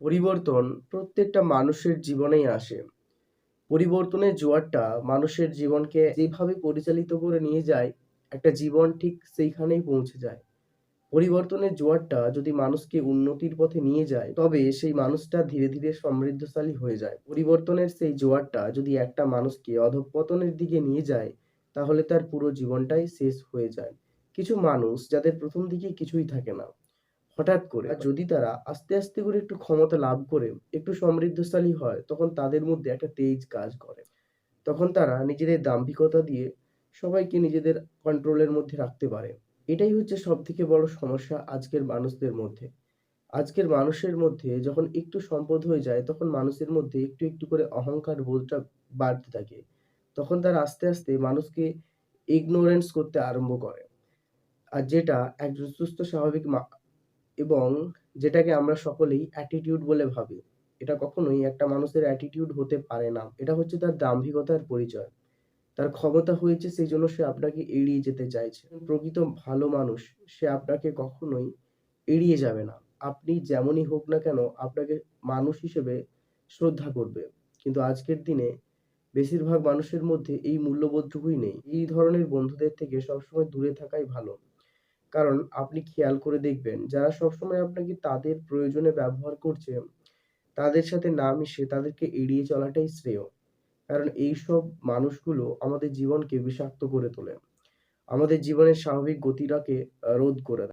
পরিবর্তন প্রত্যেকটা মানুষের জীবনেই আসে। পরিবর্তনের জোয়ারটা মানুষের জীবনকে যেভাবে পরিচালিত করে নিয়ে যায়, একটা জীবন ঠিক সেইখানেই পৌঁছে যায়। পরিবর্তনের জোয়ারটা যদি মানুষকে উন্নতির পথে নিয়ে যায়, তবে সেই মানুষটা ধীরে, ধীরে সমৃদ্ধশালী হয়ে যায়। পরিবর্তনের সেই জোয়ারটা যদি একটা মানুষকে অধঃপতনের দিকে নিয়ে যায়, তাহলে তার পুরো জীবনটাই শেষ হয়ে যায়। কিছু মানুষ যাদের প্রথম দিকে কিছুই থাকে না, হঠাৎ করে যদি তারা আস্তে, আস্তে করে একটু ক্ষমতা লাভ করে একটু সমৃদ্ধশালী হয়, তখন তাদের মধ্যে একটা তেজ কাজ করে। তখন তারা নিজেদের দাম্ভিকতা দিয়ে সবাইকে নিজেদের কন্ট্রোলের মধ্যে রাখতে পারে। এটাই হচ্ছে সব থেকে বড় সমস্যা আজকের মানুষদের মধ্যে। আজকের মানুষের মধ্যে যখন একটু সম্পদ হয়ে যায়, তখন মানুষের মধ্যে একটু, একটু করে অহংকার বোধটা বাড়তে থাকে। তখন তারা আস্তে, আস্তে মানুষকে ইগনোরেন্স করতে আরম্ভ করে। আর যেটা একজন সুস্থ স্বাভাবিক এবং যেটাকে আমরা সকলেই অ্যাটিটিউড বলে ভাবি। এটা কখনোই একটা মানুষের অ্যাটিটিউড হতে পারে না। এটা হচ্ছে তার দাম্ভিকতার পরিচয়। তার ক্ষমতা হয়েছে সেই জন্য সে আপনাকে এড়িয়ে যেতে চাইছে। প্রকৃত ভালো মানুষ, সে আপনাকে কখনোই এড়িয়ে যাবে না। আপনি যেমনই হোক না কেন আপনাকে মানুষ হিসেবে শ্রদ্ধা করবে। কিন্তু আজকের দিনে বেশিরভাগ মানুষের মধ্যে এই মূল্যবোধটুকুই নেই। এই ধরনের বন্ধুদের থেকে সবসময় দূরে থাকাই ভালো। কারণ আপনি খেয়াল করে দেখবেন যারা সবসময় আপনাকে তাদের প্রয়োজনে ব্যবহার করছে, তাদের সাথে না মিশে তাদেরকে এড়িয়ে চলাটাই শ্রেয়। কারণ এইসব মানুষগুলো আমাদের জীবনকে বিষাক্ত করে তোলে। আমাদের জীবনের স্বাভাবিক গতিটাকে রোধ করে দেয়।